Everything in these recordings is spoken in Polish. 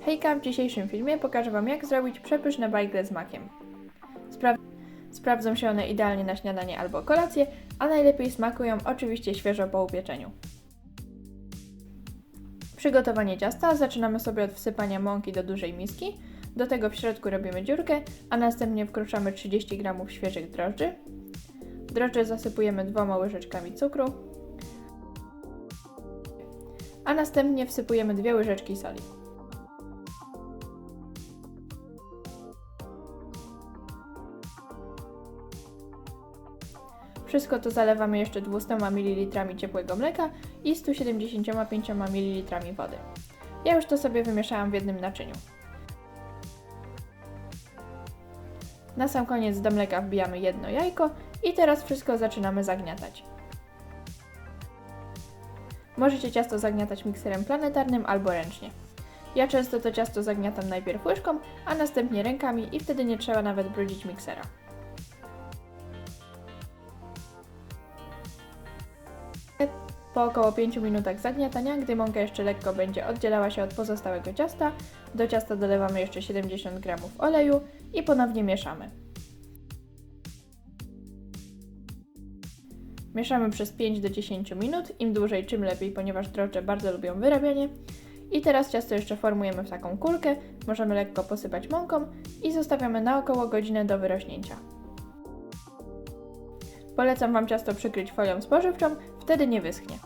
Hejka, w dzisiejszym filmie pokażę Wam jak zrobić przepyszne bajgle z makiem. Spra- sprawdzą się one idealnie na śniadanie albo kolację, a najlepiej smakują oczywiście świeżo po upieczeniu. Przygotowanie ciasta zaczynamy sobie od wsypania mąki do dużej miski. Do tego w środku robimy dziurkę, a następnie wkruszamy 30 g świeżych drożdży. Drożdże zasypujemy dwoma łyżeczkami cukru, a następnie wsypujemy dwie łyżeczki soli. Wszystko to zalewamy jeszcze 200 ml ciepłego mleka i 175 ml wody. Ja już to sobie wymieszałam w jednym naczyniu. Na sam koniec do mleka wbijamy jedno jajko i teraz wszystko zaczynamy zagniatać. Możecie ciasto zagniatać mikserem planetarnym albo ręcznie. Ja często to ciasto zagniatam najpierw łyżką, a następnie rękami i wtedy nie trzeba nawet brudzić miksera. Po około 5 minutach zagniatania, gdy mąka jeszcze lekko będzie oddzielała się od pozostałego ciasta, do ciasta dolewamy jeszcze 70 g oleju i ponownie mieszamy. Mieszamy przez 5 do 10 minut, im dłużej, czym lepiej, ponieważ drożdże bardzo lubią wyrabianie. I teraz ciasto jeszcze formujemy w taką kulkę, możemy lekko posypać mąką i zostawiamy na około godzinę do wyrośnięcia. Polecam Wam ciasto przykryć folią spożywczą, wtedy nie wyschnie.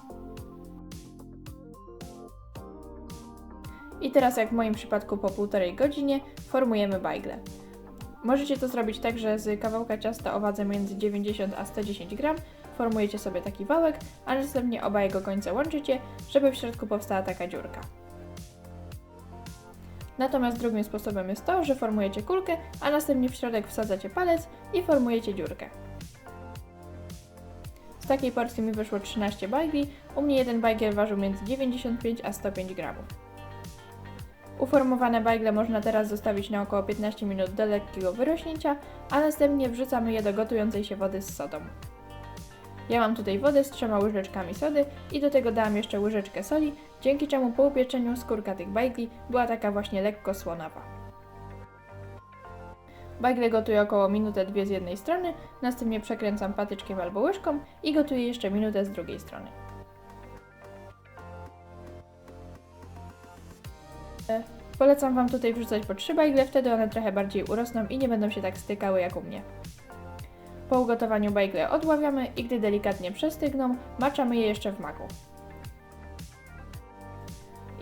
I teraz, jak w moim przypadku po półtorej godzinie, formujemy bajgle. Możecie to zrobić tak, że z kawałka ciasta o wadze między 90 a 110 g formujecie sobie taki wałek, a następnie oba jego końce łączycie, żeby w środku powstała taka dziurka. Natomiast drugim sposobem jest to, że formujecie kulkę, a następnie w środek wsadzacie palec i formujecie dziurkę. Z takiej porcji mi wyszło 13 bajgli, u mnie jeden bajgiel ważył między 95 a 105 gramów. Uformowane bajgle można teraz zostawić na około 15 minut do lekkiego wyrośnięcia, a następnie wrzucamy je do gotującej się wody z sodą. Ja mam tutaj wodę z trzema łyżeczkami sody i do tego dałam jeszcze łyżeczkę soli, dzięki czemu po upieczeniu skórka tych bajgli była taka właśnie lekko słonawa. Bajgle gotuję około minutę dwie z jednej strony, następnie przekręcam patyczkiem albo łyżką i gotuję jeszcze minutę z drugiej strony. Polecam Wam tutaj wrzucać po trzy bajgle, wtedy one trochę bardziej urosną i nie będą się tak stykały jak u mnie. Po ugotowaniu bajgle odławiamy i gdy delikatnie przestygną, maczamy je jeszcze w maku.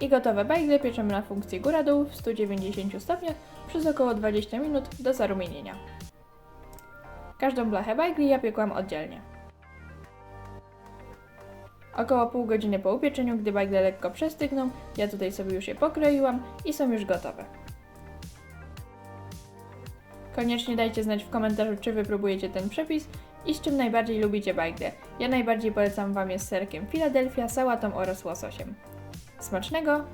I gotowe bajgle pieczemy na funkcji góra-dół w 190 stopniach przez około 20 minut do zarumienienia. Każdą blachę bajgli ja piekłam oddzielnie. Około pół godziny po upieczeniu, gdy bajgle lekko przestygną, ja tutaj sobie już je pokroiłam i są już gotowe. Koniecznie dajcie znać w komentarzu, czy wypróbujecie ten przepis i z czym najbardziej lubicie bajgle. Ja najbardziej polecam Wam je z serkiem Philadelphia, sałatą oraz łososiem. Smacznego!